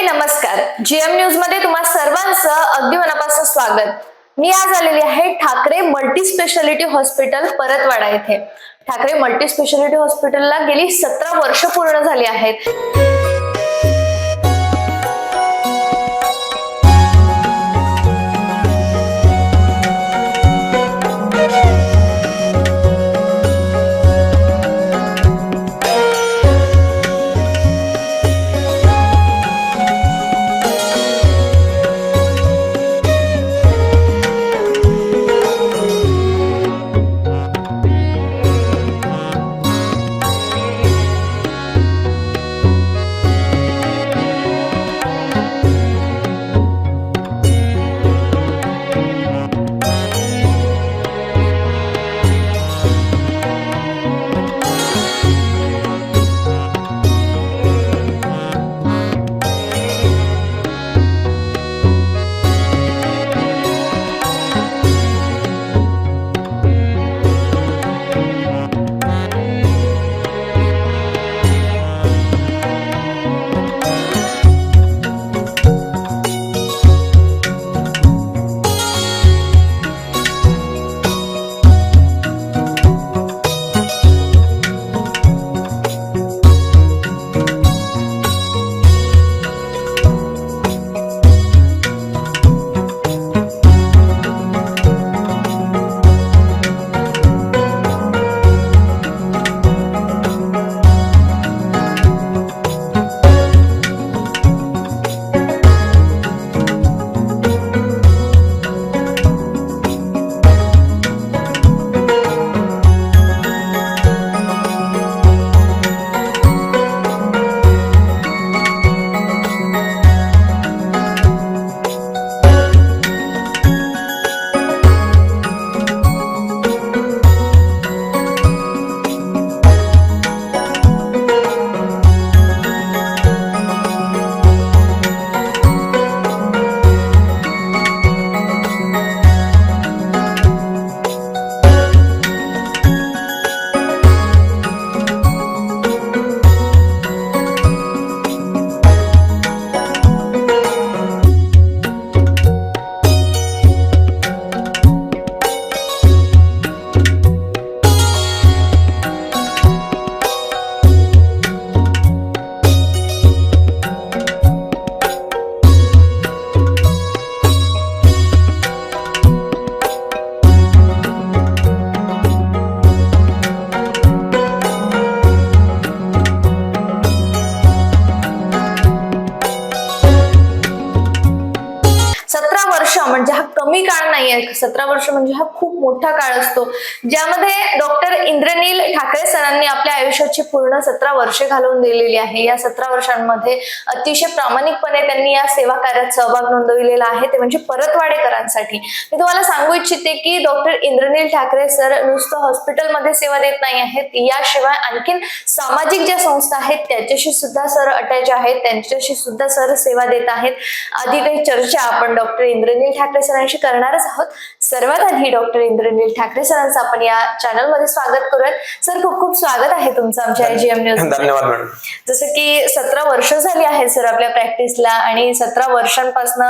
मंडळी नमस्कार. जीएम न्यूजमध्ये तुम्हा सर्वांचं अगदी मनापासून स्वागत. मी आज आलेली आहे Thackeray multi speciality hospital Paratwada येथे. ठाकरे मल्टी स्पेशालिटी हॉस्पिटलला गेली सतरा वर्ष पूर्ण झाली आहेत. सतरा वर्ष म्हणजे हा खूप मोठा काळ असतो. ज्यामध्ये डॉक्टर इंद्रनील ठाकरे सरांनी आपल्या आयुष्याची पूर्ण सतरा वर्षे घालवून दिलेली आहे. या सतरा वर्षांमध्ये अतिशय प्रामाणिकपणे त्यांनी या सेवा कार्यात सहभाग नोंदविलेला आहे. ते म्हणजे परतवाडेकरांसाठी. मी तुम्हाला सांगू इच्छिते की डॉक्टर इंद्रनील ठाकरे सर नुसतं हॉस्पिटलमध्ये सेवा देत नाही आहेत. याशिवाय आणखीन सामाजिक ज्या संस्था आहेत त्याच्याशी सुद्धा सर अटॅच आहेत. त्यांच्याशी सुद्धा सर सेवा देत आहेत. आधी काही चर्चा आपण डॉक्टर इंद्रनील ठाकरे सरांशी करणारच आहोत. सर्वात आधी डॉक्टर इंद्रनील ठाकरे सरांचं आपण या चॅनलमध्ये स्वागत करूयात. सर खूप खूप स्वागत आहे तुमचं आमच्या जीएम न्यूज धन्यवाद मॅडम. जसं की सतरा वर्ष झाली आहेत सर आपल्या प्रॅक्टिसला आणि सतरा वर्षांपासून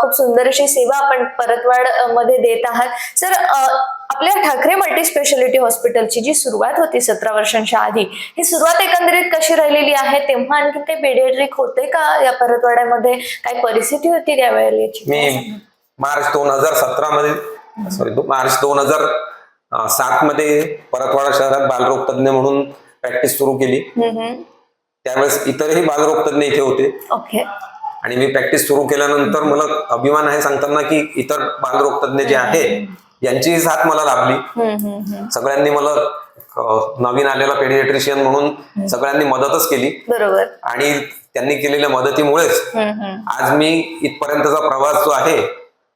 खूप सुंदर अशी सेवा आपण परतवाडमध्ये देत आहात. सर आपल्या ठाकरे मल्टी स्पेशालिटी हॉस्पिटलची जी सुरुवात होती सतरा वर्षांच्या आधी ही सुरुवात एकंदरीत कशी राहिलेली आहे? तेव्हा आणखी काही पेडियाट्रिक होते का या परतवाड्यामध्ये? काय परिस्थिती होती त्यावेळेची मी मार्च दोन हजार सतरा मध्ये सॉरी मार्च दोन हजार सात मध्ये परतवाडा शहरात बालरोग तज्ञ म्हणून प्रॅक्टिस सुरू केली. त्यावेळेस इतरही बालरोग तज्ञ इथे होते. ओके. आणि मी प्रॅक्टिस सुरू केल्यानंतर मला अभिमान आहे सांगताना की इतर बालरोग तज्ञ जे आहे यांचीही साथ मला लाभली. सगळ्यांनी मला नवीन आलेला पेडिएट्रिशियन म्हणून सगळ्यांनी मदतच केली. बरोबर. आणि त्यांनी केलेल्या मदतीमुळेच. आज मी इथपर्यंतचा प्रवास जो आहे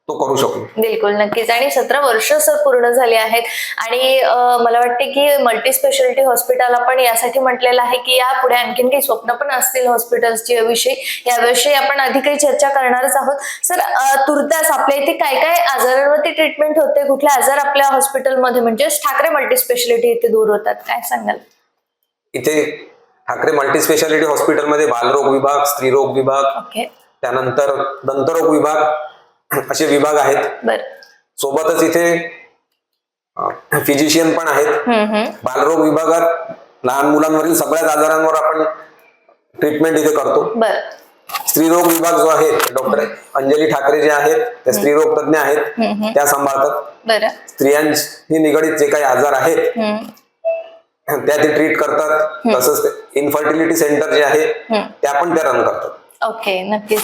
तो करू शकलो बिलकुल नक्कीच. आणि सतरा वर्ष सर पूर्ण झाली आहेत. आणि मला वाटते की मल्टी स्पेशालिटी हॉस्पिटल आपण यासाठी म्हटलेलं आहे की यापुढे आणखीन काही स्वप्न पण असतील हॉस्पिटल्सच्या विषयी. याविषयी आपण अधिक काही चर्चा करणारच आहोत. सर तुर्तास आपल्या इथे काय काय आजारांवरती ट्रीटमेंट होते? कुठले आजार आपल्या हॉस्पिटलमध्ये म्हणजे ठाकरे मल्टी स्पेशालिटी इथे दूर होतात. काय सांगाल? इथे ठाकरे मल्टी स्पेशालिटी हॉस्पिटलमध्ये बालरोग विभाग स्त्रीरोग विभाग ओके. त्यानंतर दंतरोग विभाग असे विभाग आहेत. सोबतच इथे फिजिशियन पण आहेत. बालरोग विभागात लहान मुलांवरील सगळ्याच आजारांवर आपण ट्रीटमेंट इथे करतो. स्त्रीरोग विभाग जो आहे डॉक्टर अंजली ठाकरे जे आहेत त्या स्त्रीरोग तज्ञ आहेत त्या सांभाळतात. स्त्रियांशी निगडीत जे काही आजार आहेत त्या ते ट्रीट करतात. तसंच इन्फर्टिलिटी सेंटर जे आहे त्या पण त्या रन करतात. ओके नक्कीच.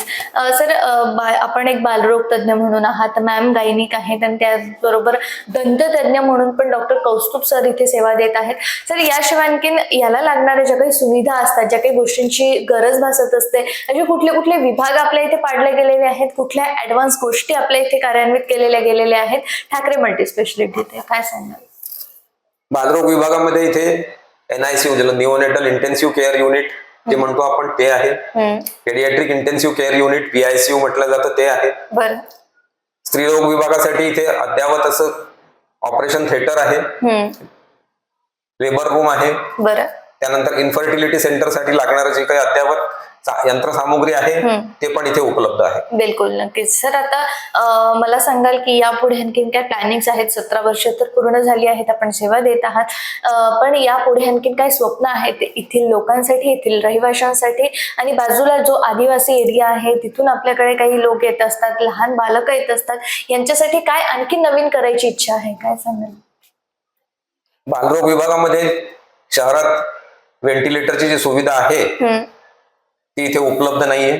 सर आपण एक बालरोग तज्ज्ञ म्हणून आहात. मॅम गायनिक आहेत आणि त्याचबरोबर दंततज्ञ म्हणून पण डॉक्टर कौस्तुभ सर इथे सेवा देत आहेत. सर याशिवाय आणखीन याला लागणाऱ्या ज्या काही सुविधा असतात ज्या काही गोष्टींची गरज भासत असते असे कुठले कुठले विभाग आपल्या इथे पाडले गेलेले आहेत? कुठल्या ऍडव्हान्स गोष्टी आपल्या इथे कार्यान्वित केलेल्या गेलेल्या आहेत? ठाकरे मल्टी स्पेशालिटी काय सांगणार बालरोग विभागामध्ये इथे एनआयसी म्हणजे निओनेटल इंटेन्सिव्ह केअर युनिट जे म्हणतो आपण ते आहे. Paediatric intensive care unit PICU म्हटलं जातं ते आहे. बरं. स्त्रीरोग विभागासाठी इथे अद्यावत असं ऑपरेशन थिएटर आहे. लेबर रूम आहे. बरं. त्यानंतर इन्फर्टिलिटी सेंटरसाठी लागणारं जे काही अद्यावत यंत्रसामुग्री आहे ते पण इथे उपलब्ध आहे. बिलकुल नक्कीच. सर आता मला सांगाल की यापुढे आणखीन काय प्लॅनिंग आहेत? सतरा वर्ष तर पूर्ण झाली आहेत आपण सेवा देत आहात. पण यापुढे आणखीन काय स्वप्न आहेत? येथील लोकांसाठी येथील रहिवाशांसाठी? आणि बाजूला जो आदिवासी एरिया आहे तिथून आपल्याकडे काही लोक येत असतात लहान बालकं येत असतात यांच्यासाठी काय आणखी नवीन करायची इच्छा आहे? काय सांगाल? बालरोग विभागामध्ये शहरात व्हेंटिलेटरची जी सुविधा आहे ती इथे उपलब्ध नाहीये.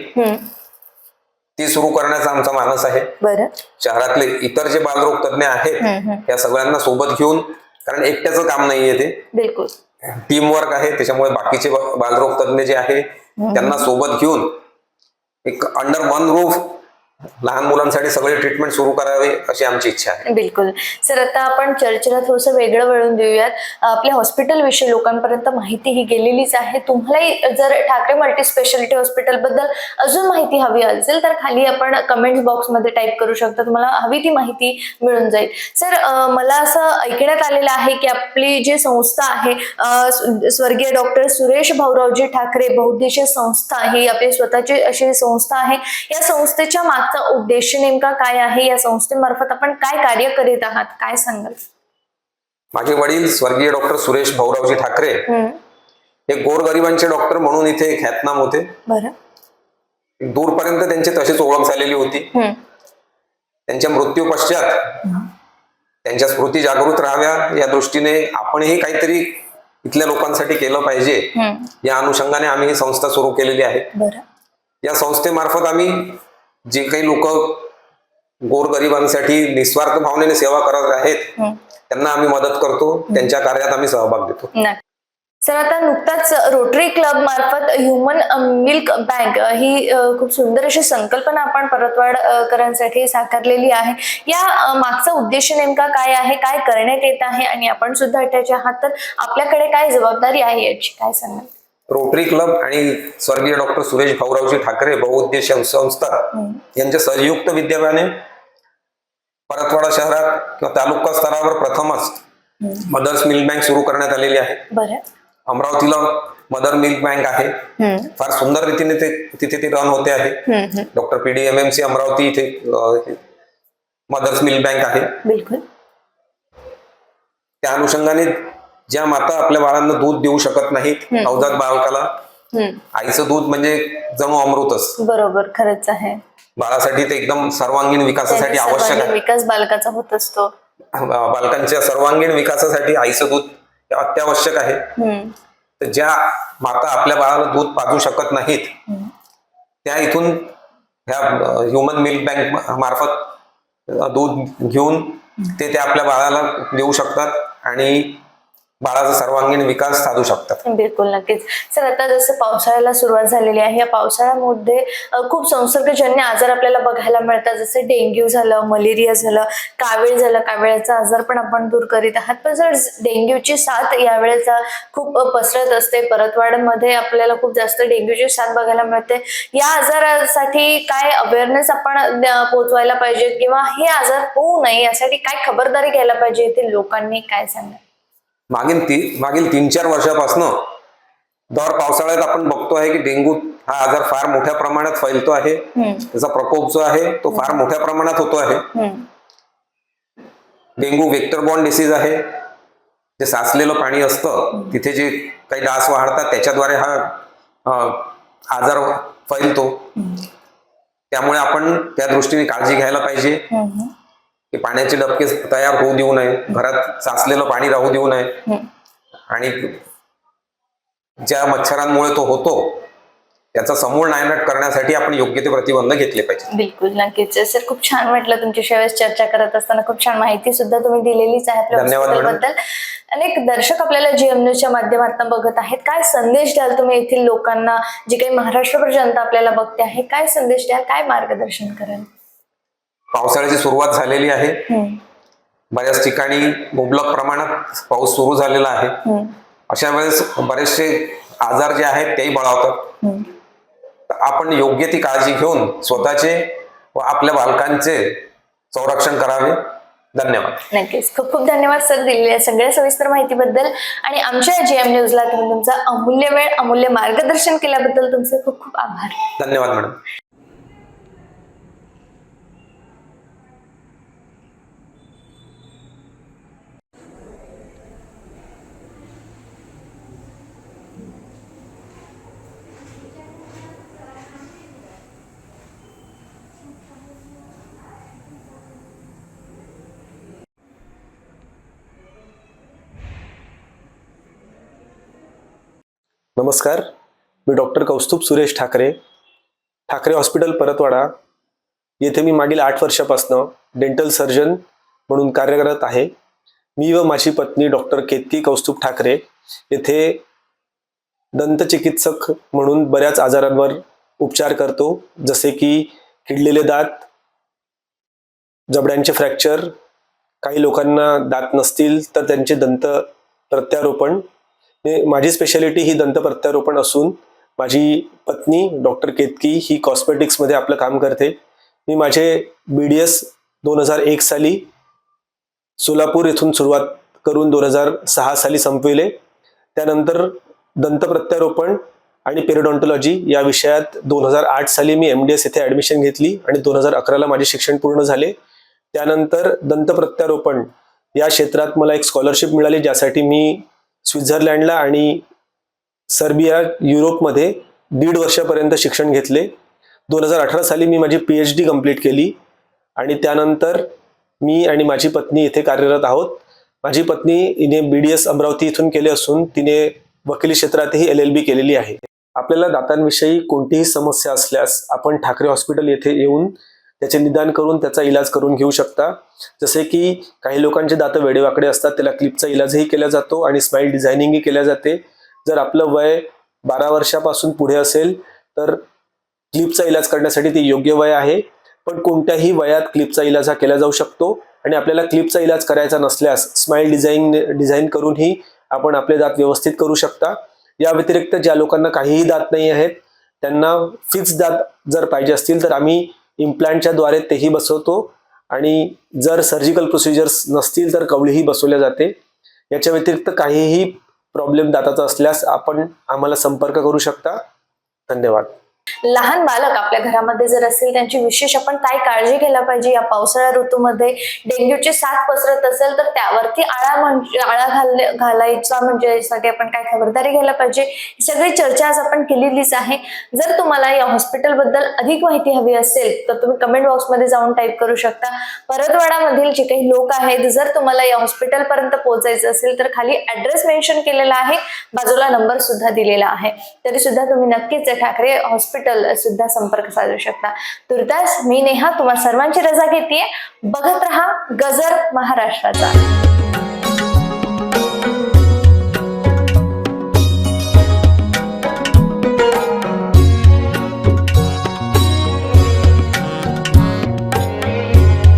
ती सुरू करण्याचा आमचा मानस आहे. बरं. शहरातले इतर जे बालरोग तज्ञ आहेत या सगळ्यांना सोबत घेऊन कारण एकट्याचं काम नाहीये ते. बिलकुल. टीम वर्क आहे त्याच्यामुळे बाकीचे बालरोग तज्ञ जे आहे त्यांना सोबत घेऊन एक अंडर वन रूफ लहान मुलांसाठी सगळे ट्रीटमेंट सुरू करावे अशी आमची इच्छा आहे. बिलकुल. सर आता आपण चर्चेला थोडंसं वेगळं वळून देऊयात. आपल्या हॉस्पिटल विषयी लोकांपर्यंत माहिती ही गेलेलीच आहे. तुम्हालाही जर ठाकरे मल्टी स्पेशालिटी हॉस्पिटलबद्दल अजून माहिती हवी असेल तर खाली आपण कमेंट बॉक्समध्ये टाईप करू शकता. तुम्हाला हवी ती माहिती मिळून जाईल. सर मला असं ऐकण्यात आलेलं आहे की आपली जी संस्था आहे स्वर्गीय डॉक्टर सुरेश भाऊरावजी ठाकरे बहुद्देशीय संस्था ही आपली स्वतःची अशी संस्था आहे. या संस्थेच्या मागचा उद्देश नेमका काय आहे या संस्थेमार्फत आपण काय कार्य करीत आहात? काय सांगाल? माझे वडील स्वर्गीय डॉक्टर सुरेश भाऊरावजी ठाकरे हे गोरगरिबांचे डॉक्टर म्हणून इथे एक ख्यातनाम होते. बरं. दूरपर्यंत त्यांची तशीच ओळख झालेली होती. त्यांच्या मृत्यू पश्चात त्यांच्या स्मृती जागृत राहाव्या या दृष्टीने आपणही काहीतरी इथल्या लोकांसाठी केलं पाहिजे. या अनुषंगाने आम्ही ही संस्था सुरू केलेली आहे. या संस्थेमार्फत आम्ही जे काही लोक गोरगरिबांसाठी निस्वार्थ भावनेने सेवा करत आहेत. त्यांना आम्ही मदत करतो त्यांच्या कार्यात आम्ही सहभाग देतो. सर आता नुकताच रोटरी क्लब मार्फत ह्युमन मिल्क बँक ही खूप सुंदर अशी संकल्पना आपण परतवाड अ, करांसाठी साकारलेली आहे या मागचा उद्देश नेमका काय आहे काय करण्यात येत आहे आणि आपण सुद्धा आहात तर आपल्याकडे काय जबाबदारी आहे याची काय सांगाल रोटरी क्लब आणि स्वर्गीय डॉक्टर सुरेश भाऊरावजी ठाकरे बहुउद्देशीय संस्था यांच्या संयुक्त विद्यमाने परतवाडा शहरात किंवा तालुका स्तरावर प्रथमच मदर्स मिल्क बँक सुरू करण्यात आलेली आहे. अमरावतीला मदर मिल्क बँक आहे. फार सुंदर रीतीने ते तिथे ती रन होते आहे. Doctor P D M M C Amravati इथे मदर्स मिल्क बँक आहे. बिलकुल. त्या अनुषंगाने ज्या माता आपल्या बाळांना दूध देऊ शकत नाहीत नवजात बालकाला आईचं दूध म्हणजे जणू अमृतच. बरोबर खरंच आहे. बाळासाठी ते एकदम सर्वांगीण विकासासाठी आवश्यक आहे. विकास बालकाचा होत असतो. बालकांच्या सर्वांगीण विकासासाठी आईचं दूध अत्यावश्यक आहे. तर ज्या माता आपल्या बाळाला दूध पाजू शकत नाहीत त्या इथून ह्या ह्युमन मिल्क बँक मार्फत दूध घेऊन ते त्या आपल्या बाळाला देऊ शकतात आणि बाळाचा सर्वांगीण विकास साधू शकतात. बिलकुल नक्कीच. सर आता जसं पावसाळ्याला सुरुवात झालेली आहे या पावसाळ्यामध्ये खूप संसर्गजन्य आजार आपल्याला बघायला मिळतात. जसे डेंग्यू झालं मलेरिया झालं कावीळ झालं काविळाचा आजार पण आपण दूर करीत आहात. पण जर डेंग्यूची साथ यावेळेचा खूप पसरत असते परतवाडमध्ये आपल्याला खूप जास्त डेंग्यूची साथ बघायला मिळते. या आजारासाठी काय अवेअरनेस आपण पोहोचवायला पाहिजे? किंवा हे आजार होऊ नये यासाठी काय खबरदारी घ्यायला पाहिजे? येथील लोकांनी काय सांगा मागील ती मागील तीन चार वर्षापासनं दर पावसाळ्यात आपण बघतो आहे की डेंग्यू हा आजार फार मोठ्या प्रमाणात फैलतो आहे. त्याचा प्रकोप जो आहे तो फार मोठ्या प्रमाणात होतो आहे. डेंग्यू वेक्टर बॉर्न डिसीज आहे. जे साचलेलं पाणी असतं तिथे जे काही डास वाढतात त्याच्याद्वारे हा आजार फैलतो. त्यामुळे आपण त्या दृष्टीने काळजी घ्यायला पाहिजे. की पाण्याचे डबके तयार होऊ देऊ नये घरात साचलेलं पाणी राहू देऊ नये. आणि ज्या मच्छरांमुळे तो होतो त्याचा समूळ नायनाट करण्यासाठी आपण योग्य ते प्रतिबंध घेतले पाहिजे बिलकुल नक्कीच. सर खूप छान वाटलं तुमच्याशी वेळेस चर्चा करत असताना. खूप छान माहिती सुद्धा तुम्ही दिलेलीच आहे धन्यवाद, अनेक दर्शक आपल्याला जीएम न्यूजच्या माध्यमातून बघत आहेत. काय संदेश द्याल तुम्ही येथील लोकांना? जी काही महाराष्ट्रभर जनता आपल्याला बघते आहे काय संदेश द्याल? काय मार्गदर्शन कराल? पावसाळ्याची सुरुवात झालेली आहे. हम्म, बऱ्याच ठिकाणी मुबलक प्रमाणात पाऊस सुरू झालेला आहे. हम्म, अशा वेळेस बरेचसे आजार जे आहेत तेही बळावतात. तर आपण योग्य ती काळजी घेऊन स्वतःचे व आपल्या बालकांचे संरक्षण करावे. धन्यवाद. नक्कीच. खूप खूप धन्यवाद सर दिलेल्या सगळ्या सविस्तर माहितीबद्दल. आणि आमच्या जीएम न्यूजला तुम्ही तुमचा अमूल्य वेळ अमूल्य मार्गदर्शन केल्याबद्दल तुमचे खूप खूप आभार. धन्यवाद मॅडम. नमस्कार. मी डॉक्टर कौस्तुभ सुरेश ठाकरे. ठाकरे हॉस्पिटल परतवाडा. येथे मी मागील आठ वर्षापासनं डेंटल सर्जन म्हणून कार्यरत आहे. मी व माझी पत्नी डॉक्टर केतकी कौस्तुभ ठाकरे येथे दंतचिकित्सक म्हणून बऱ्याच आजारांवर उपचार करतो. जसे की किडलेले दात जबड्यांचे फ्रॅक्चर काही लोकांना दात नसतील तर त्यांचे दंत प्रत्यारोपण माझी स्पेशालिटी ही दंत प्रत्यारोपण असून माझी पत्नी डॉक्टर केतकी ही कॉस्मेटिक्समध्ये आपलं काम करते. मी माझे बी डी एस दोन हजार एक साली सोलापूर येथून सुरुवात करून दोन हजार सहा साली संपविले. त्यानंतर दंत प्रत्यारोपण आणि पेरिडॉन्टॉलॉजी या विषयात दोन हजार आठ साली मी एम डी एस येथे ॲडमिशन घेतली आणि दोन हजार अकराला माझे शिक्षण पूर्ण झाले. त्यानंतर दंत प्रत्यारोपण या क्षेत्रात मला एक स्कॉलरशिप मिळाली ज्यासाठी मी स्वित्झर्लंडला आणि सर्बिया युरोपमध्ये दीड वर्षापर्यंत शिक्षण घेतले. दोन हजार अठरा साली मी माझी पी एच डी कंप्लीट केली आणि त्यानंतर मी आणि माझी पत्नी इथे कार्यरत आहोत. माझी पत्नी हिने बी डी एस अमरावती इथून केले असून तिने वकिली क्षेत्रातही एल एल बी केलेली आहे. आपल्याला दातांविषयी कोणतीही समस्या असल्यास आपण ठाकरे हॉस्पिटल येथे येऊन त्याचे निदान करून त्याचा इलाज करून घेऊ शकता. जसे की काही लोकांचे दात वेडेवाकडे असतात त्याला क्लिपचा इलाजही केला जातो आणि स्माईल डिझायनिंगही केल्या जाते. जर आपलं वय बारा वर्षापासून पुढे असेल तर क्लिपचा इलाज करण्यासाठी ते योग्य वय आहे. पण कोणत्याही वयात क्लिपचा इलाज हा केला जाऊ शकतो आणि आपल्याला क्लिपचा इलाज करायचा नसल्यास स्माईल डिझाईन डिझाईन करूनही आपण आपले दात व्यवस्थित करू शकता. या व्यतिरिक्त ज्या लोकांना काहीही दात नाही आहेत त्यांना फिक्स दात जर पाहिजे असतील तर आम्ही इम्प्लांटच्या द्वारे तेही बसवतो. आणि जर सर्जिकल प्रोसिजर्स नसतील तर कवळीही बसवल्या जाते. याच्या व्यतिरिक्त काहीही प्रॉब्लेम दाताचा असल्यास आपण आम्हाला संपर्क करू शकता. धन्यवाद. लहान बालक आपल्या घरामध्ये जर असेल त्यांची विशेष आपण काय काळजी घ्यायला पाहिजे? या पावसाळ्या ऋतूमध्ये डेंग्यूची साथ पसरत असेल तर त्यावरती आळा म्हणजे आळा घाल घालायचा म्हणजे यासाठी आपण काय खबरदारी घ्यायला पाहिजे? ही सगळी चर्चा आज आपण केलेलीच आहे. जर तुम्हाला या हॉस्पिटलबद्दल अधिक माहिती हवी असेल तर तुम्ही कमेंट बॉक्समध्ये जाऊन टाईप करू शकता. परतवाडामधील जे काही लोक आहेत जर तुम्हाला या हॉस्पिटल पर्यंत पोहोचायचं असेल तर खाली ऍड्रेस मेन्शन केलेला आहे. बाजूला नंबर सुद्धा दिलेला आहे. तरी सुद्धा तुम्ही नक्कीच ठाकरे हॉस्पिटल सुद्धा संपर्क साधू शकता. तुर्तास मी नेहा तुम्हा सर्वांची रजा घेते बघत रहा गजर महाराष्ट्राचा.